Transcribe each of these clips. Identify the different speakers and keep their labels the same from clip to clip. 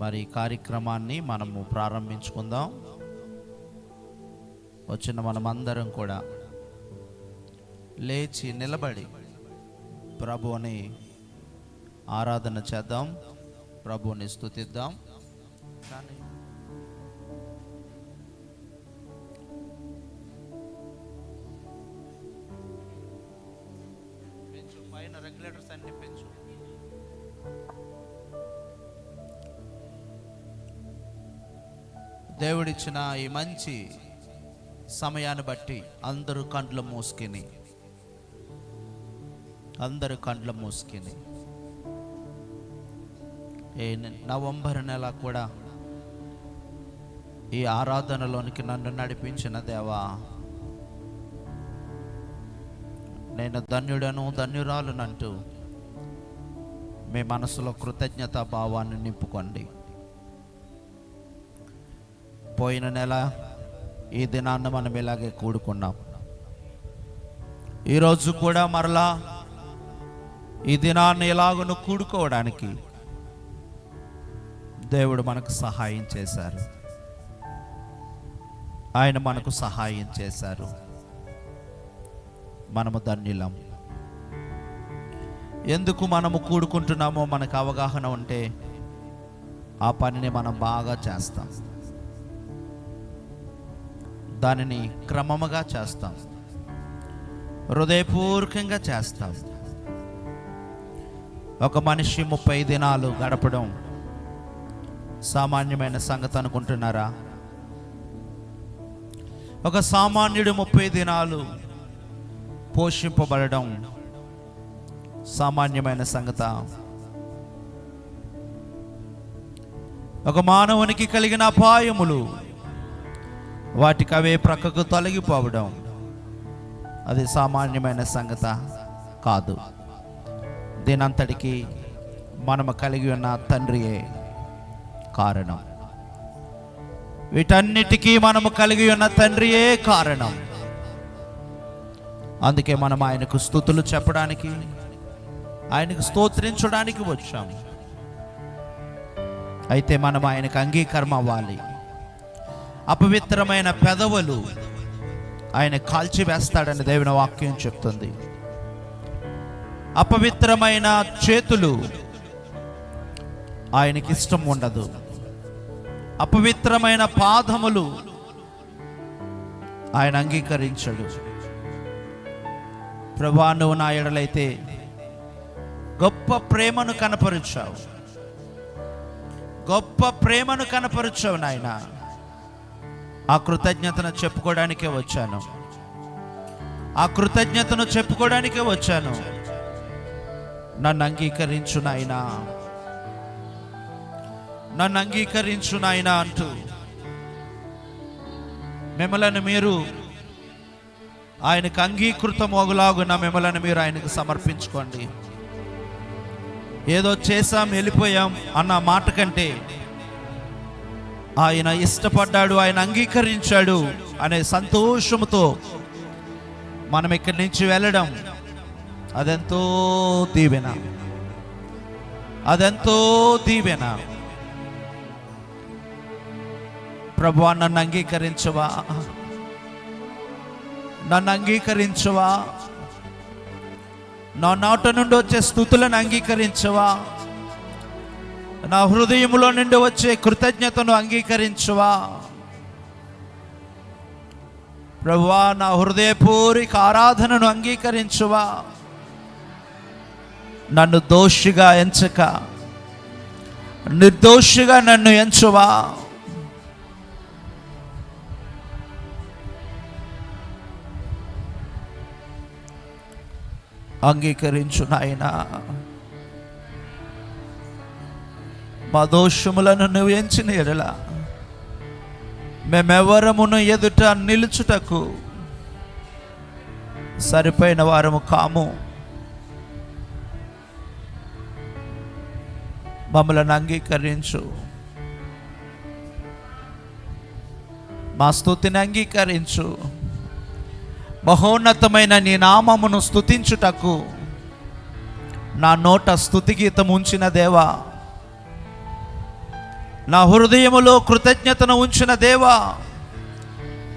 Speaker 1: మరి కార్యక్రమాన్ని మనము ప్రారంభించుకుందాం. వచ్చిన మనమందరం కూడా లేచి నిలబడి ప్రభువుని ఆరాధన చేద్దాం ప్రభువుని స్థుతిద్దాం. కానీ దేవుడిచ్చిన ఈ మంచి సమయాన్ని బట్టి అందరూ కండ్లు మూసుకుని అందరు కండ్లు మూసుకుని. ఏ నవంబర్ నెల కూడా ఈ ఆరాధనలోనికి నన్ను నడిపించిన దేవా నేను ధన్యుడను ధన్యురాలునంటూ మీ మనసులో కృతజ్ఞతా భావాన్ని నింపుకోండి. పోయిన నెల ఈ దినాన్న మనం ఇలాగే కూడుకున్నాం. ఈరోజు కూడా మరలా ఈ దినాన్ని ఎలాగను కూడుకోవడానికి దేవుడు మనకు సహాయం చేశారు. ఆయన మనకు సహాయం చేశారు. మనము ధన్యులం. ఎందుకు మనము కూడుకుంటున్నామో మనకు అవగాహన ఉంటే ఆ పనిని మనం బాగా చేస్తాం. దానిని క్రమముగా చేస్తాం. హృదయపూర్వకంగా చేస్తాం. ఒక మనిషి ముప్పై దినాలు గడపడం సామాన్యమైన సంగతి అనుకుంటున్నారా? ఒక సామాన్యుడు ముప్పై దినాలు పోషింపబడడం సామాన్యమైన సంగత? ఒక మానవునికి కలిగిన అపాయములు వాటికి అవే ప్రక్కకు తొలగిపోవడం. అది సామాన్యమైన సంగత కాదు. దీనంతటికి మనము కలిగి ఉన్న తండ్రియే కారణం. వీటన్నిటికీ మనము కలిగి ఉన్న తండ్రియే కారణం. అందుకే మనం ఆయనకు స్థుతులు చెప్పడానికి ఆయనకు స్తోత్రించడానికి వచ్చాము అయితే మనం ఆయనకు అంగీకారం అవ్వాలి. అపవిత్రమైన పెదవులు ఆయన కాల్చివేస్తాడని దేవుని వాక్యం చెప్తుంది. అపవిత్రమైన చేతులు ఆయనకి ఇష్టం ఉండదు. అపవిత్రమైన పాదములు ఆయన అంగీకరించడు. ప్రభా నువ్వు నా ఎడలైతే గొప్ప ప్రేమను కనపరుచావు. గొప్ప ప్రేమను కనపరుచావు నాయన. ఆ కృతజ్ఞతను చెప్పుకోవడానికే వచ్చాను. ఆ కృతజ్ఞతను చెప్పుకోవడానికే వచ్చాను. నన్ను అంగీకరించు నాయనా. నన్ను అంగీకరించు నాయనా అంటూ మిమ్మలను మీరు ఆయనకు అంగీకృతం ఒగులాగున్న మిమ్మలను మీరు ఆయనకు సమర్పించుకోండి. ఏదో చేసాం వెళ్ళిపోయాం అన్న మాట కంటే ఆయన ఇష్టపడ్డాడు ఆయన అంగీకరించాడు అనే సంతోషముతో మనం ఇక్కడి నుంచి వెళ్ళడం. అదెంతో దీవెన. అదెంతో దీవెన. ప్రభు నన్ను అంగీకరించవా? నన్ను అంగీకరించవా? నా నోట నుండి వచ్చే స్థుతులను అంగీకరించవా? నా హృదయంలో నుండి వచ్చే కృతజ్ఞతను అంగీకరించువా? ప్రభువా నా హృదయపూరిక ఆరాధనను అంగీకరించువా? నన్ను దోషిగా ఎంచక నిర్దోషిగా నన్ను ఎంచువా? అంగీకరించు నాయనా. మా దోషములను నువ్వు ఎంచిన ఎడల. మేమెవరమును ఎదుట నిలుచుటకు సరిపోయిన వారము కాము. మమ్మలను అంగీకరించు. మా స్థుతిని అంగీకరించు. మహోన్నతమైన నీ నామమును స్థుతించుటకు నా నోట స్థుతి గీతం ఉంచిన దేవా. నా హృదయములో కృతజ్ఞతను ఉంచిన దేవా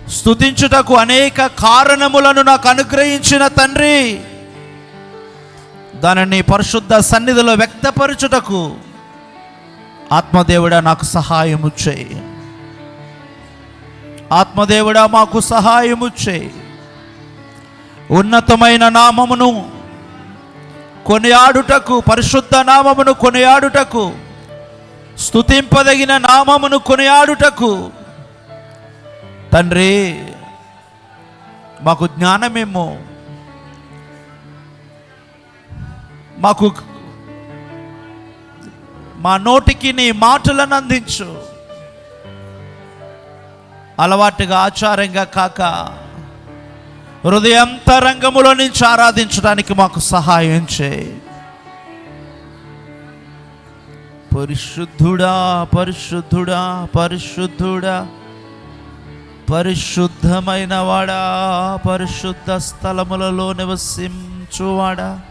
Speaker 1: స్తుతించుటకు అనేక కారణములను నాకు అనుగ్రహించిన తండ్రి దానిని పరిశుద్ధ సన్నిధిలో వ్యక్తపరచుటకు ఆత్మదేవుడా నాకు సహాయము చేయి. ఆత్మదేవుడా మాకు సహాయము చేయి. ఉన్నతమైన నామమును కొనియాడుటకు పరిశుద్ధ నామమును కొనియాడుటకు స్తుతింపదగిన నామమును కొనియాడుటకు. తండ్రి మాకు జ్ఞానమేమో. మాకు మా నోటికి నీ మాటలను అందించు. అలవాటుగా ఆచారంగా కాక హృదయంతరంగములో నుంచి ఆరాధించడానికి మాకు సహాయం చేయి. పరిశుద్ధుడా పరిశుద్ధుడా పరిశుద్ధుడా. పరిశుద్ధమైన వాడా పరిశుద్ధ స్థలములలో నివసించువాడా.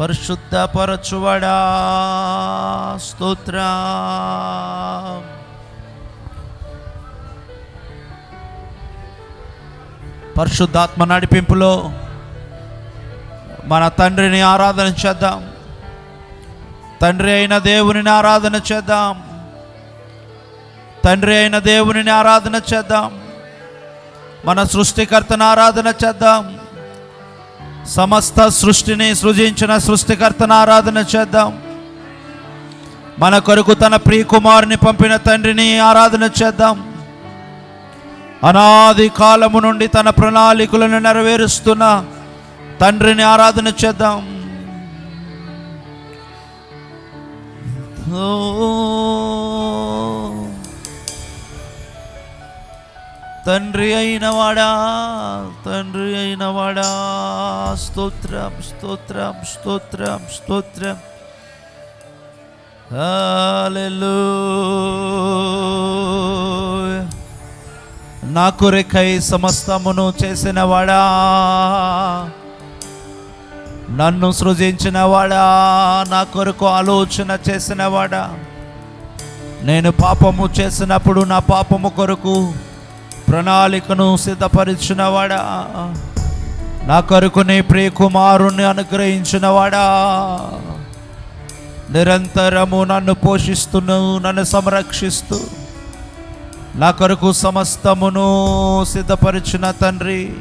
Speaker 1: పరిశుద్ధపరచువాడా. స్తోత్ర. పరిశుద్ధాత్మ నడిపింపులో మన తండ్రిని ఆరాధన చేద్దాం. తండ్రి అయిన దేవునిని ఆరాధన చేద్దాం. తండ్రి అయిన దేవునిని ఆరాధన చేద్దాం. మన సృష్టికర్తను ఆరాధన చేద్దాం. సమస్త సృష్టిని సృజించిన సృష్టికర్తను ఆరాధన చేద్దాం. మన కొరకు తన ప్రియకుమారుని పంపిన తండ్రిని ఆరాధన చేద్దాం. అనాది కాలము నుండి తన ప్రణాళికలను నెరవేరుస్తున్న తండ్రిని ఆరాధన చేద్దాం. తండ్రి అయిన వాడా తండ్రి అయిన వాడా స్తోత్రం స్తోత్రం స్తోత్రం స్తోత్రం. నా కొరకై సమస్తమును చేసిన వాడా నన్ను సృజించిన వాడా నా కొరకు ఆలోచన చేసినవాడా? నేను పాపము చేసినప్పుడు నా పాపము కొరకు ప్రణాళికను సిద్ధపరిచినవాడా? నా కొరకు నీ ప్రియకుమారుణ్ణి అనుగ్రహించిన నిరంతరము నన్ను పోషిస్తున్నావు నన్ను సంరక్షిస్తూ నా కొరకు సమస్తమును సిద్ధపరిచిన తండ్రి.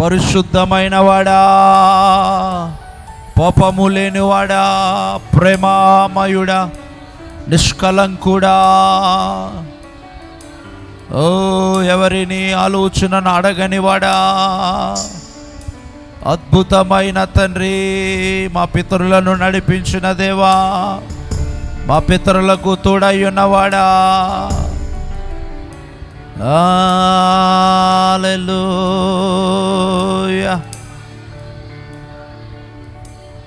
Speaker 1: పరిశుద్ధమైన వాడా. పాపము లేనివాడా. ప్రేమామయుడా. నిష్కలంకుడా. ఓ ఎవరిని ఆలోచనను అడగనివాడా అద్భుతమైన తండ్రి మా పితరులను నడిపించిన దేవా. మా పితరులకు తోడై ఉన్నవాడా.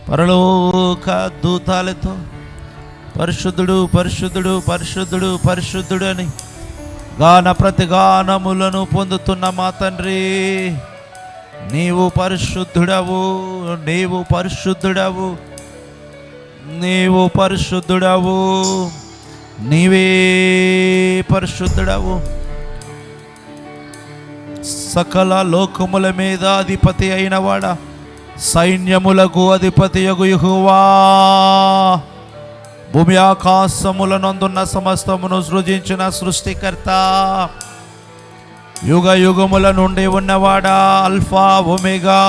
Speaker 1: పరలోక దూతాలతో పరిశుద్ధుడు పరిశుద్ధుడు పరిశుద్ధుడు పరిశుద్ధుడు అని గాన ప్రతిగానములను పొందుతున్న మా తండ్రి. నీవు పరిశుద్ధుడవు నీవు పరిశుద్ధుడవు నీవు పరిశుద్ధుడవు నీవే పరిశుద్ధుడవు. సకల లోకముల మీద అధిపతి అయినవాడా సైన్యములకు అధిపతి యుహువా. భూమి ఆకాశములనందున్న సమస్తమును సృజించిన సృష్టికర్త యుగ యుగముల నుండి ఉన్నవాడా అల్ఫా ఒమేగా.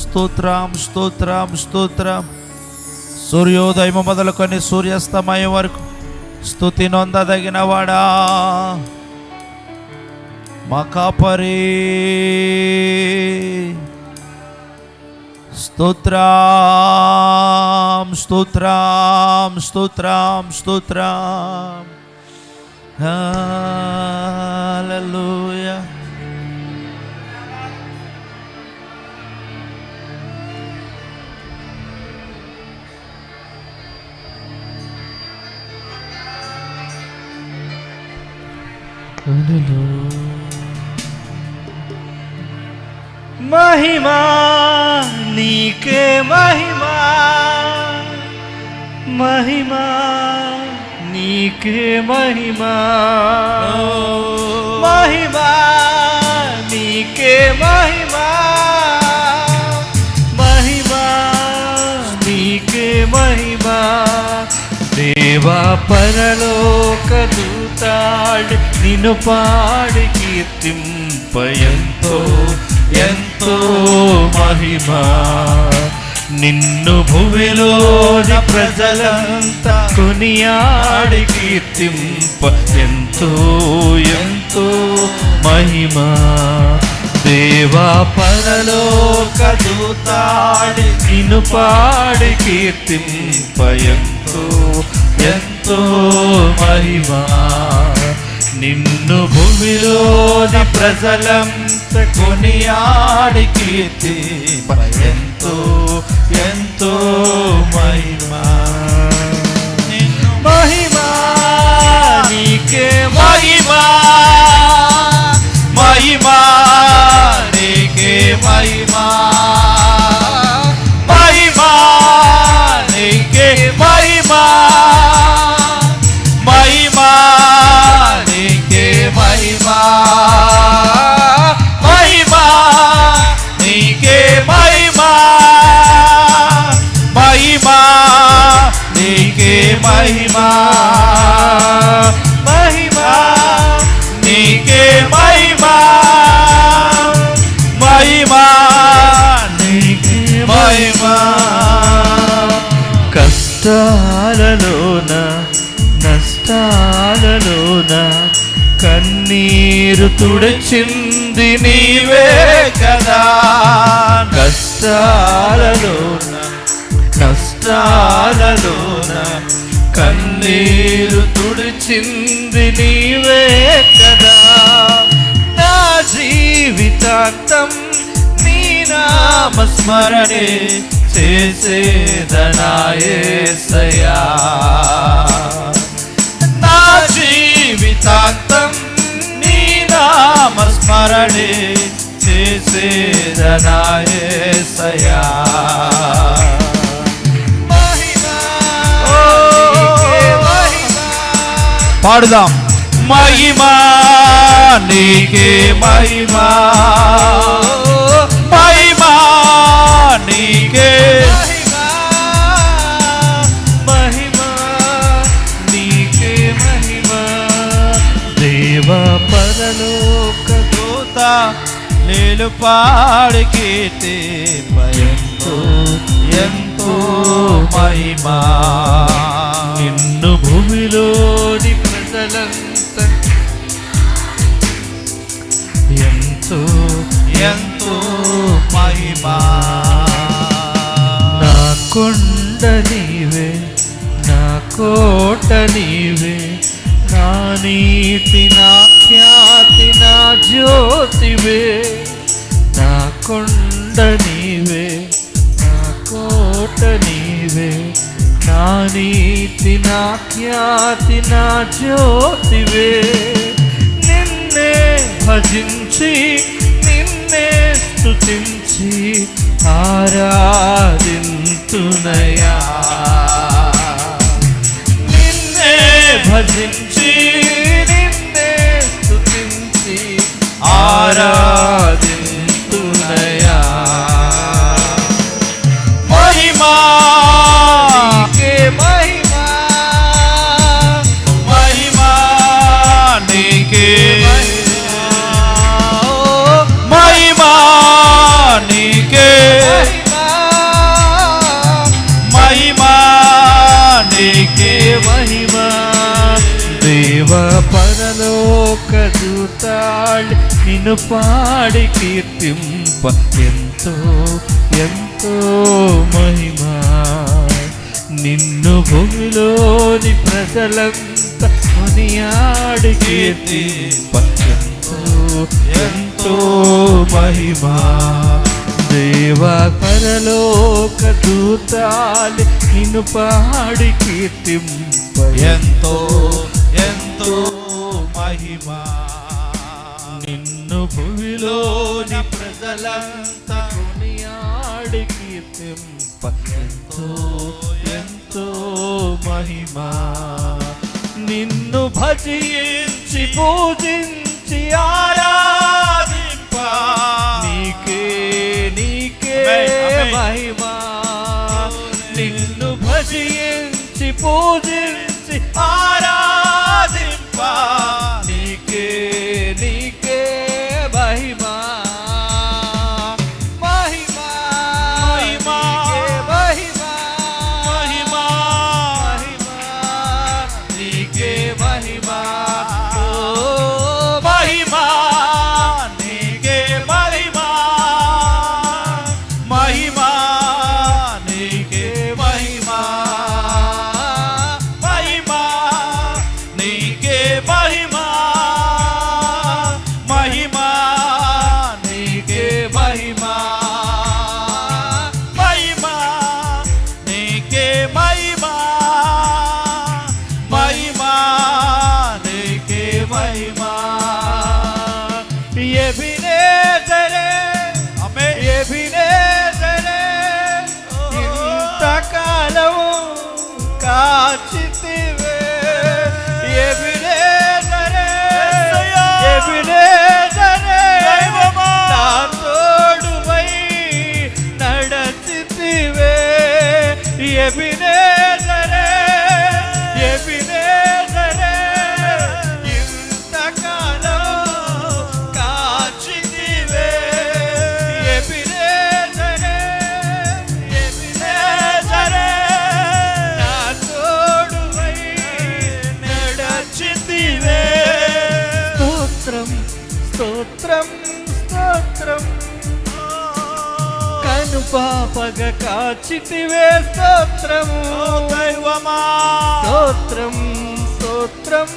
Speaker 1: స్తోత్రం స్తోత్రం స్తోత్రం. సూర్యోదయం మొదలుకొని సూర్యాస్తమయం వరకు స్థుతి నొందదగిన వాడా మా కాపరి స్తోత్రం స్తోత్రం స్తోత్రం స్తోత్రం. హల్లెలూయా.
Speaker 2: మహిమా నీకే మహిమా. మహిమా నీకే మహిమా. మహిమా నీకే మహిమా. మహిమా నీకే మహిమా. దేవా పరలోక దూతాడు నిన్ను పాడి కీర్తింప ఎంతో ఎంతో మహిమ. నిన్ను భూమిలోని ప్రజలంతా కొనియాడి కీర్తింప ఎంతో ఎంతో మహిమ. దేవా పరలోక దూతాడి నిన్ను పాడి కీర్తింప ఎంతో ఎంతో మహిమా. నిన్ను భూమిలోని ప్రజలంత కొనియాడి కీర్తి. ఎంతో ఎంతో మహిమా.
Speaker 1: నిన్ను
Speaker 2: మహిమా నీకే
Speaker 1: మహిమా. మహిమా నీకే మహిమా. మహిమా మహిమా నీకే మహిమా మహిమా నీకే మహిమా.
Speaker 2: కష్టాలలోన నష్టాలలోన కన్నీరు తుడిచింది నీవే
Speaker 1: కదా.
Speaker 2: కష్టాలలోన నష్టాలలోన కన్నీరు తుడిచింది నీవే కదా. నా జీవితాంతం నీ నామస్మరణే చేసేదనాయేసయా
Speaker 1: నా జీవితాంతం నీ నామస్మరణే చేసేదనాయేసయా పాడుదాం. మహిమా నీకే మహిమా. మహిమా నీకే.
Speaker 2: మహిమా నీకే మహిమా. దేవ పరలోక
Speaker 1: దూత లేలు పాడి ఎంతో ఎంతో మహిమా.
Speaker 2: నిన్ను భూమిలో ప్రజలంతా ఎంతో
Speaker 1: ఎంతో మహిమా.
Speaker 2: నా కొండ నీవే నా కోట నీవే నా నీతి నా ఖ్యాతి నా జ్యోతివే. నా ఖ్యాతి నా జ్యోతివే. నిన్నే భజించి నిన్నే స్తుతించి ఆరాధింతునయా. నిన్నే భజించి పరలోక నిన్ను పాడి కీర్తింప ఎంతో ఎంతో మహిమ. నిన్ను భూమిలోని ప్రజలంతా కొనియాడి కీర్తింప ఎంతో ఎంతో మహిమ. దేవా పరలోక దూతాలి నిన్ను పాడి కీర్తింప
Speaker 1: ఎంతో ఎంతో మహిమా.
Speaker 2: భూమిలోని ప్రజ ప్రజలంతా కొనియాడి కీర్తింప ఎంతో ఎంతో మహిమా. నిన్ను భజించి పూజించి ఆరాధింప. నీకే నీకే. మహిమా. నిన్ను భజించి పూజించి ఆరాధింప. పాపగ కాచితివే స్తోత్రము.
Speaker 1: దైవమా
Speaker 2: స్తోత్రం స్తోత్రం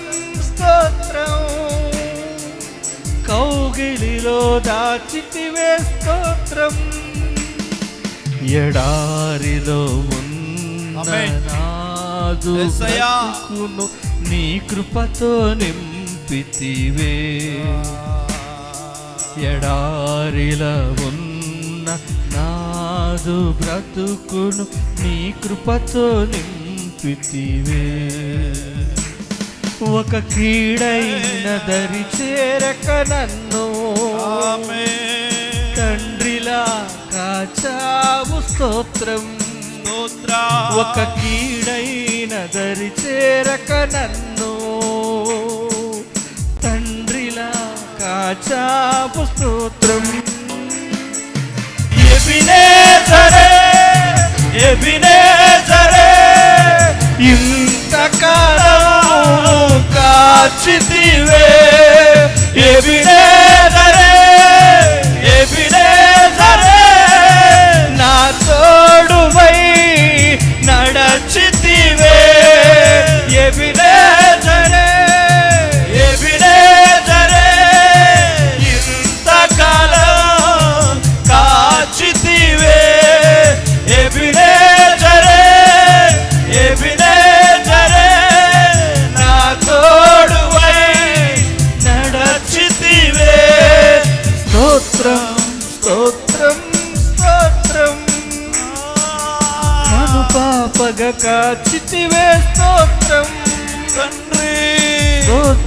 Speaker 2: స్తోత్రం. కౌగిలిలో దాచితివే స్తోత్రం. ఎడారిలో ఉన్న నీ కృపతో నింపితివే. ఎడారిల ఉన్న నాదు బ్రతుకును నీ కృపతో నింపితివే. ఒక కీడైన దరి చేరక నన్ను తండ్రిలా కాచావు స్తోత్రం. ఒక కీడైన దరి చేరక నన్ను తండ్రిలా కాచాపు స్తోత్రం.
Speaker 1: ఎబినేజరే ఎబినేజరే
Speaker 2: ఇంతకాలం
Speaker 1: కాచితివే.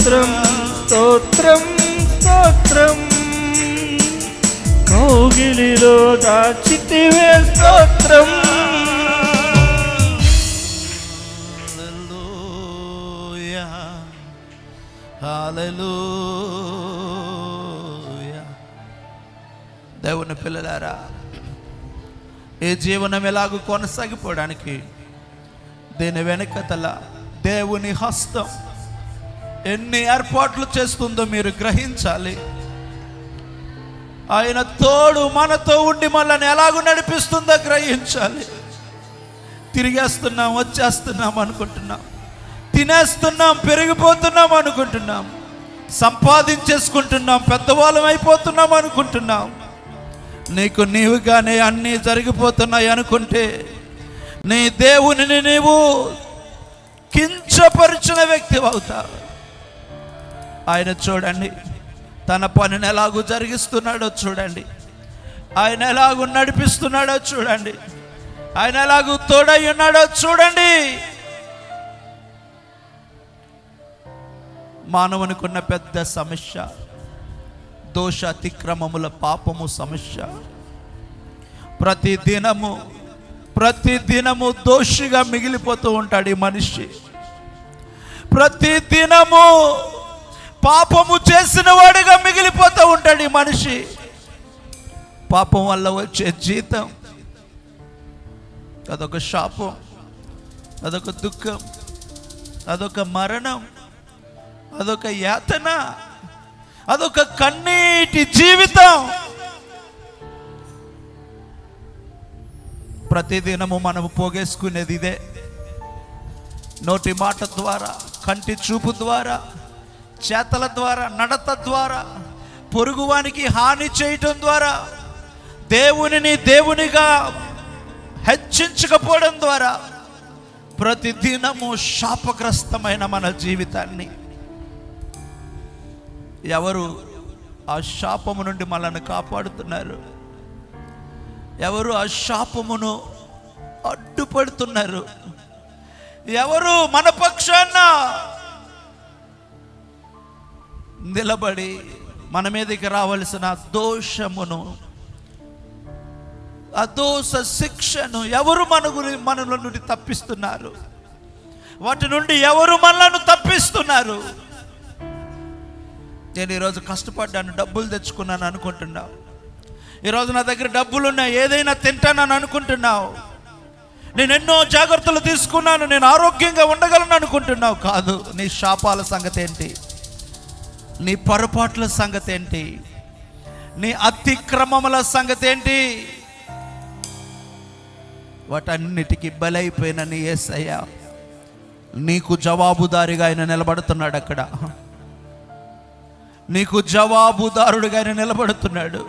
Speaker 2: స్తోత్రం స్తోత్రం స్తోత్రం. కౌగిలిలో దాచితివే స్తోత్రం.
Speaker 1: దేవుని పిల్లలారా ఏ జీవనం ఎలాగూ కొనసాగిపోవడానికి దీని వెనకతల దేవుని హస్తం. ఎన్ని ఏర్పాట్లు చేస్తుందో మీరు గ్రహించాలి. ఆయన తోడు మనతో ఉండి మనల్ని ఎలాగూ నడిపిస్తుందో గ్రహించాలి. తిరిగేస్తున్నాం వచ్చేస్తున్నాం అనుకుంటున్నాం. తినేస్తున్నాం పెరిగిపోతున్నాం అనుకుంటున్నాం. సంపాదించేసుకుంటున్నాం పెద్దవాళ్ళం అయిపోతున్నాం అనుకుంటున్నాం. నీకు నీవుగానే అన్నీ జరిగిపోతున్నాయి అనుకుంటే నీ దేవునిని నీవు కించపరిచిన వ్యక్తి అవుతావు. ఆయన చూడండి తన పనిని ఎలాగూ జరిగిస్తున్నాడో చూడండి. ఆయన ఎలాగూ నడిపిస్తున్నాడో చూడండి. ఆయన ఎలాగూ తోడై ఉన్నాడో చూడండి. మానవునికున్న పెద్ద సమస్య దోష అతిక్రమముల పాపము సమస్య. ప్రతి దినము ప్రతి దినము దోషిగా మిగిలిపోతూ ఉంటాడు ఈ మనిషి. ప్రతి దినము పాపము చేసిన వాడిగా మిగిలిపోతూ ఉంటాడు ఈ మనిషి. పాపం వల్ల వచ్చే జీతం అదొక శాపం అదొక దుఃఖం అదొక మరణం అదొక యాతన అదొక కన్నీటి జీవితం. ప్రతిదినము మనము పోగేసుకునేది ఇదే. నోటి మాట ద్వారా కంటి చూపు ద్వారా చేతల ద్వారా నడత ద్వారా పొరుగువానికి హాని చేయటం ద్వారా దేవునిని దేవునిగా హెచ్చించకపోవడం ద్వారా ప్రతిదినము శాపగ్రస్తమైన మన జీవితాన్ని. ఎవరు ఆ శాపము నుండి మనల్ని కాపాడుతున్నారు? ఎవరు ఆ శాపమును అడ్డుపడుతున్నారు? ఎవరు మన పక్షాన నిలబడి మన మీదకి రావలసిన దోషమును ఆ దోష శిక్షను ఎవరు మన గురి మనల నుండి తప్పిస్తున్నారు? వాటి నుండి ఎవరు మనలను తప్పిస్తున్నారు? నేను ఈరోజు కష్టపడ్డాను డబ్బులు తెచ్చుకున్నాను అనుకుంటున్నావు. ఈరోజు నా దగ్గర డబ్బులు ఉన్నాయి ఏదైనా తింటానని అనుకుంటున్నావు. నేను ఎన్నో జాగ్రత్తలు తీసుకున్నాను నేను ఆరోగ్యంగా ఉండగలను అనుకుంటున్నావు. కాదు నీ శాపాల సంగతి ఏంటి? నీ పొరపాట్ల సంగతి ఏంటి నీ అతిక్రమముల సంగతి ఏంటి వాటన్నిటికీ బలైపోయిన నీ ఏసయ్య. నీకు జవాబుదారిగా ఆయన నిలబడుతున్నాడు అక్కడ. నీకు జవాబుదారుడిగా ఆయన నిలబడుతున్నాడు.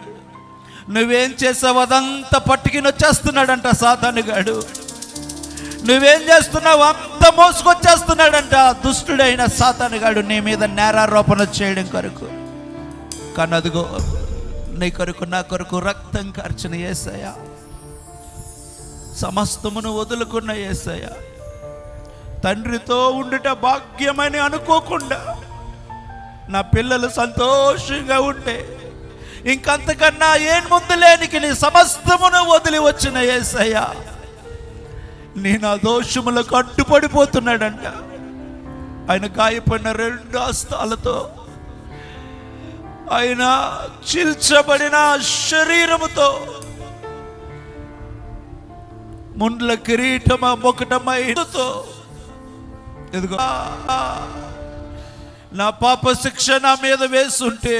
Speaker 1: నువ్వేం చేసావు అదంతా పట్టుకుని వచ్చేస్తున్నాడంట సాతానుగాడు. నువ్వేం చేస్తున్నావు? అంత మోసుకొచ్చేస్తున్నాడంట. దుష్టుడైన సాతానుగాడు నీ మీద నేరారోపణ చేయడం కొరకు. కానీ అదిగో నీ కొరకు నా కొరకు రక్తం కార్చిన ఏసయ సమస్తమును వదులుకున్న ఏసయ తండ్రితో ఉండుట భాగ్యమని అనుకోకుండా నా పిల్లలు సంతోషంగా ఉంటే ఇంకంతకన్నా ఏం ముందు లేనికి నీ సమస్తమును వదిలి వచ్చిన ఏసయ్యా. నేను ఆ దోషములకు అడ్డుపడిపోతున్నాడంట ఆయన గాయపడిన రెండు హస్తాలతో ఆయన చిల్చబడిన శరీరముతో ముండ్ల కిరీటమ మొకటమైనతో ఎదుగు నా పాప శిక్ష నా మీద వేస్తుంటే